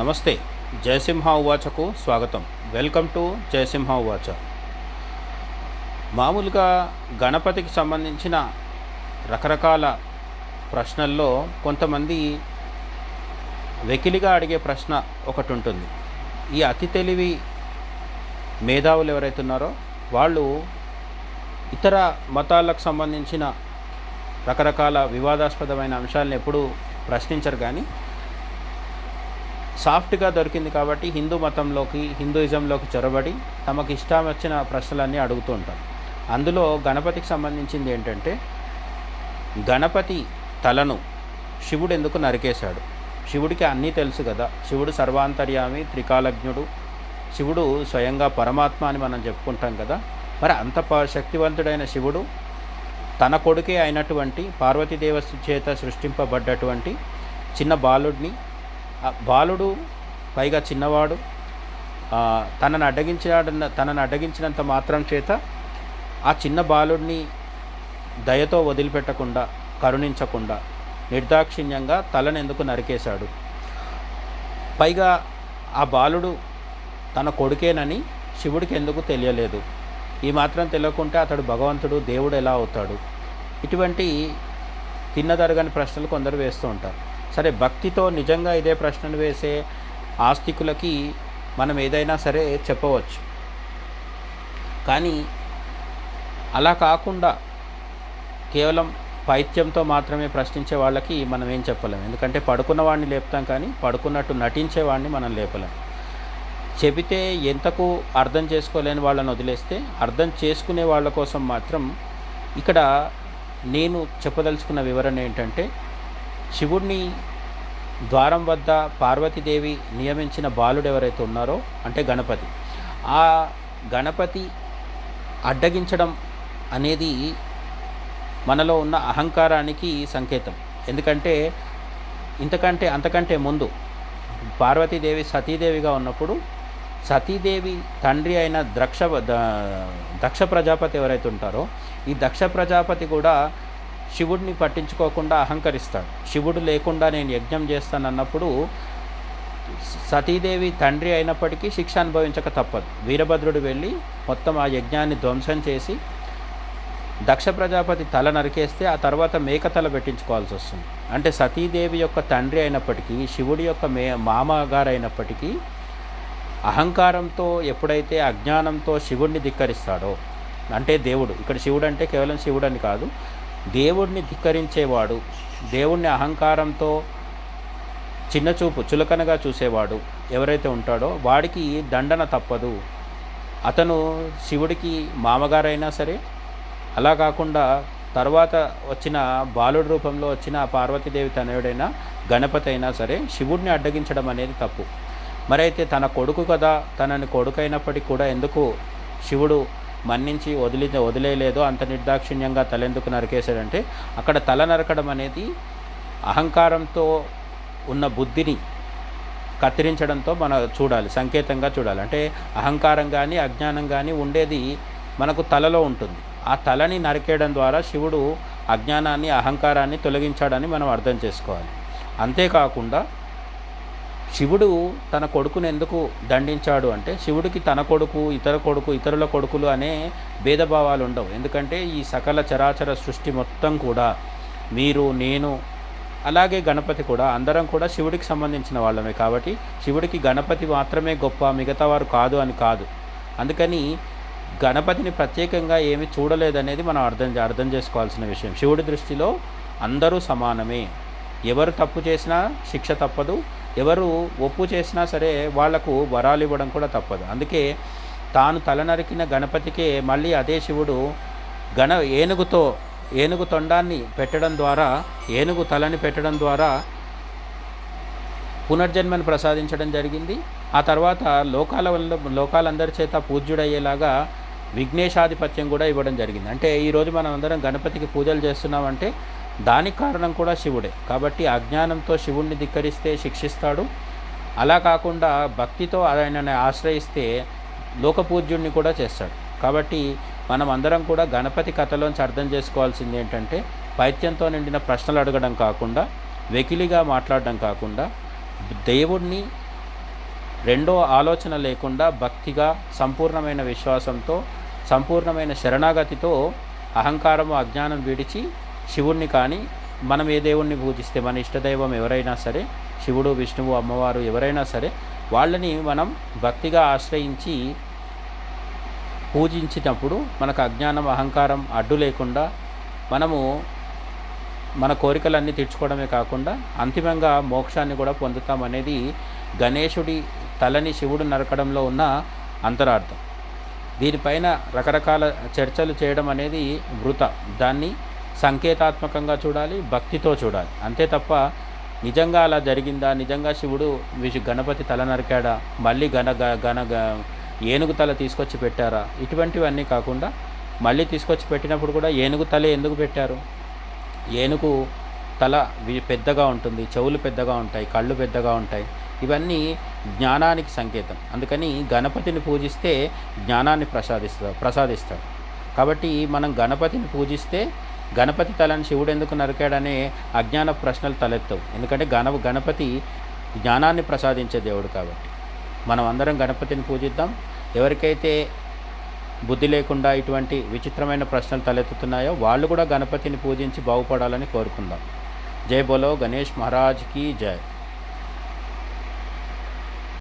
నమస్తే జయసింహ ఉవాచకు స్వాగతం. Welcome to Jayasimha ఉవాచ. మామూలుగా గణపతికి సంబంధించిన రకరకాల ప్రశ్నల్లో కొంతమంది వెకిలిగా అడిగే ప్రశ్న ఒకటి ఉంటుంది ఈ అతి తెలివి మేధావులు ఎవరైతే ఉన్నారో వాళ్ళు ఇతర మతాలకు సంబంధించిన రకరకాల వివాదాస్పదమైన అంశాలను ఎప్పుడూ ప్రశ్నించరు కానీ సాఫ్ట్గా దొరికింది కాబట్టి హిందూ మతంలోకి హిందూయిజంలోకి చొరబడి తమకు ఇష్టం వచ్చిన ప్రశ్నలన్నీ అడుగుతూ ఉంటారు. అందులో గణపతికి సంబంధించింది ఏంటంటే గణపతి తలను శివుడు ఎందుకు నరికేశాడు? శివుడికి అన్నీ తెలుసు కదా. శివుడు సర్వాంతర్యామి త్రికాలజ్ఞుడు. శివుడు స్వయంగా పరమాత్మ అని మనం చెప్పుకుంటాం కదా. మరి అంత శక్తివంతుడైన శివుడు తన కొడుకే అయినటువంటి పార్వతీదేవ చేత సృష్టింపబడ్డటువంటి చిన్న బాలుడిని బాలుడు పైగా చిన్నవాడు తనను అడ్డగించిన తనను అడ్డగించినంత మాత్రం చేత ఆ చిన్న బాలుడిని దయతో వదిలిపెట్టకుండా కరుణించకుండా నిర్దాక్షిణ్యంగా తలను ఎందుకు నరికేశాడు. పైగా ఆ బాలుడు తన కొడుకేనని శివుడికి ఎందుకు తెలియలేదు. ఈ మాత్రం తెలియకుంటే అతడు భగవంతుడు దేవుడు ఎలా అవుతాడు? ఇటువంటి తిన్నదరగని ప్రశ్నలు కొందరు వేస్తూ ఉంటారు. సరే భక్తితో నిజంగా ఇదే ప్రశ్నలు వేసే ఆస్తికులకి మనం ఏదైనా సరే చెప్పవచ్చు. కానీ అలా కాకుండా కేవలం పైత్యంతో మాత్రమే ప్రశ్నించే వాళ్ళకి మనం ఏం చెప్పలేం. ఎందుకంటే పడుకున్న వాడిని లేపుతాం కానీ పడుకున్నట్టు నటించే వాడిని మనం లేపలేం. చెబితే ఎంతకు అర్థం చేసుకోలేని వాళ్ళని వదిలేస్తే అర్థం చేసుకునే వాళ్ళ కోసం మాత్రం ఇక్కడ నేను చెప్పదలుచుకున్న వివరణ ఏంటంటే శివుడిని ద్వారం వద్ద పార్వతీదేవి నియమించిన బాలుడు ఎవరైతే ఉన్నారో అంటే గణపతి. ఆ గణపతి అడ్డగించడం అనేది మనలో ఉన్న అహంకారానికి సంకేతం. ఎందుకంటే ఇంతకంటే అంతకంటే ముందు పార్వతీదేవి సతీదేవిగా ఉన్నప్పుడు సతీదేవి తండ్రి అయిన ద్రక్ష ద- దక్ష ప్రజాపతి ఎవరైతే ఉంటారో ఈ దక్ష ప్రజాపతి కూడా శివుడిని పట్టించుకోకుండా అహంకరిస్తాడు. శివుడు లేకుండా నేను యజ్ఞం చేస్తానన్నప్పుడు సతీదేవి తండ్రి అయినప్పటికీ శిక్ష అనుభవించక తప్పదు. వీరభద్రుడు వెళ్ళి మొత్తం ఆ యజ్ఞాన్ని ధ్వంసం చేసి దక్ష ప్రజాపతి తల నరికేస్తే ఆ తర్వాత మేక తల పెట్టించుకోవాల్సి వస్తుంది. అంటే సతీదేవి యొక్క తండ్రి అయినప్పటికీ శివుడి యొక్క మే మామగారు అయినప్పటికీ అహంకారంతో ఎప్పుడైతే అజ్ఞానంతో శివుడిని ధిక్కరిస్తాడో అంటే దేవుడు ఇక్కడ శివుడు అంటే కేవలం శివుడని కాదు దేవుడిని ధిక్కరించేవాడు దేవుణ్ణి అహంకారంతో చిన్నచూపు చులకనగా చూసేవాడు ఎవరైతే ఉంటాడో వాడికి దండన తప్పదు. అతను శివుడికి మామగారైనా సరే అలా కాకుండా తర్వాత వచ్చిన బాలుడి రూపంలో వచ్చిన పార్వతీదేవి తనయుడైన గణపతి అయినా సరే శివుడిని అడ్డగించడం అనేది తప్పు. మరైతే తన కొడుకు కదా తనని కొడుకైనప్పటికీ కూడా ఎందుకు శివుడు మన్నించి వదిలి వదిలేయలేదో అంత నిర్దాక్షిణ్యంగా తలెందుకు నరికేశాడంటే అక్కడ తల నరకడం అనేది అహంకారంతో ఉన్న బుద్ధిని కత్తిరించడంతో మనం చూడాలి సంకేతంగా చూడాలి. అంటే అహంకారం కానీ అజ్ఞానం కానీ ఉండేది మనకు తలలో ఉంటుంది. ఆ తలని నరికేయడం ద్వారా శివుడు అజ్ఞానాన్ని అహంకారాన్ని తొలగించాడని మనం అర్థం చేసుకోవాలి. అంతేకాకుండా శివుడు తన కొడుకును ఎందుకు దండించాడు అంటే శివుడికి తన కొడుకు ఇతర కొడుకు ఇతరుల కొడుకులు అనే భేదభావాలు ఉండవు. ఎందుకంటే ఈ సకల చరాచర సృష్టి మొత్తం కూడా మీరు నేను అలాగే గణపతి కూడా అందరం కూడా శివుడికి సంబంధించిన వాళ్ళమే. కాబట్టి శివుడికి గణపతి మాత్రమే గొప్ప మిగతా వారు కాదు అని కాదు. అందుకని గణపతిని ప్రత్యేకంగా ఏమి చూడలేదనేది మనం అర్థం అర్థం చేసుకోవాల్సిన విషయం. శివుడి దృష్టిలో అందరూ సమానమే. ఎవరు తప్పు చేసినా శిక్ష తప్పదు. ఎవరు ఒప్పు చేసినా సరే వాళ్ళకు వరాలు ఇవ్వడం కూడా తప్పదు. అందుకే తాను తలనరికిన గణపతికే మళ్ళీ అదే శివుడు గణ ఏనుగుతో ఏనుగు తొండాన్ని పెట్టడం ద్వారా ఏనుగు తలని పెట్టడం ద్వారా పునర్జన్మను ప్రసాదించడం జరిగింది. ఆ తర్వాత లోకాల వల్ల లోకాలందరి చేత పూజ్యుడయ్యేలాగా విఘ్నేశాధిపత్యం కూడా ఇవ్వడం జరిగింది. అంటే ఈరోజు మనం అందరం గణపతికి పూజలు చేస్తున్నామంటే దానికి కారణం కూడా శివుడే. కాబట్టి అజ్ఞానంతో శివుణ్ణి ధిక్కరిస్తే శిక్షిస్తాడు. అలా కాకుండా భక్తితో ఆయనని ఆశ్రయిస్తే లోకపూజ్యుణ్ణి కూడా చేస్తాడు. కాబట్టి మనం అందరం కూడా గణపతి కథలోంచి అర్థం చేసుకోవాల్సింది ఏంటంటే పైత్యంతో నిండిన ప్రశ్నలు అడగడం కాకుండా వెకిలిగా మాట్లాడడం కాకుండా దేవుణ్ణి రెండో ఆలోచన లేకుండా భక్తిగా సంపూర్ణమైన విశ్వాసంతో సంపూర్ణమైన శరణాగతితో అహంకారము అజ్ఞానం విడిచి శివుణ్ణి కానీ మనం ఏ దేవుణ్ణి పూజిస్తే మన ఇష్టదైవం ఎవరైనా సరే శివుడు విష్ణువు అమ్మవారు ఎవరైనా సరే వాళ్ళని మనం భక్తిగా ఆశ్రయించి పూజించినప్పుడు మనకు అజ్ఞానం అహంకారం అడ్డు లేకుండా మనము మన కోరికలన్నీ తీర్చుకోవడమే కాకుండా అంతిమంగా మోక్షాన్ని కూడా పొందుతామనేది గణేశుడి తలని శివుడు నరకడంలో ఉన్న అంతరార్థం. దీనిపైన రకరకాల చర్చలు చేయడం అనేది వృత. దాన్ని సంకేతాత్మకంగా చూడాలి భక్తితో చూడాలి. అంతే తప్ప నిజంగా అలా జరిగిందా? నిజంగా శివుడు విషు గణపతి తల నరికాడా? మళ్ళీ గణ గ- గణ గ- ఏనుగు తల తీసుకొచ్చి పెట్టారా? ఇటువంటివన్నీ కాకుండా మళ్ళీ తీసుకొచ్చి పెట్టినప్పుడు కూడా ఏనుగు తలే ఎందుకు పెట్టారు? ఏనుగు తల పెద్దగా ఉంటుంది చెవులు పెద్దగా ఉంటాయి కళ్ళు పెద్దగా ఉంటాయి. ఇవన్నీ జ్ఞానానికి సంకేతం. అందుకని గణపతిని పూజిస్తే జ్ఞానాన్ని ప్రసాదిస్తా ప్రసాదిస్తాడు కాబట్టి మనం గణపతిని పూజిస్తే గణపతి తలని శివుడు ఎందుకు నరికాడనే అజ్ఞాన ప్రశ్నలు తలెత్తవు. ఎందుకంటే గణ గణపతి జ్ఞానాన్ని ప్రసాదించే దేవుడు కాబట్టి. మనం అందరం గణపతిని పూజిద్దాం. ఎవరికైతే బుద్ధి లేకుండా ఇటువంటి విచిత్రమైన ప్రశ్నలు తలెత్తుతున్నాయో వాళ్ళు కూడా గణపతిని పూజించి బాగుపడాలని కోరుకుందాం. జై బోలో గణేష్ మహారాజ్కి జై.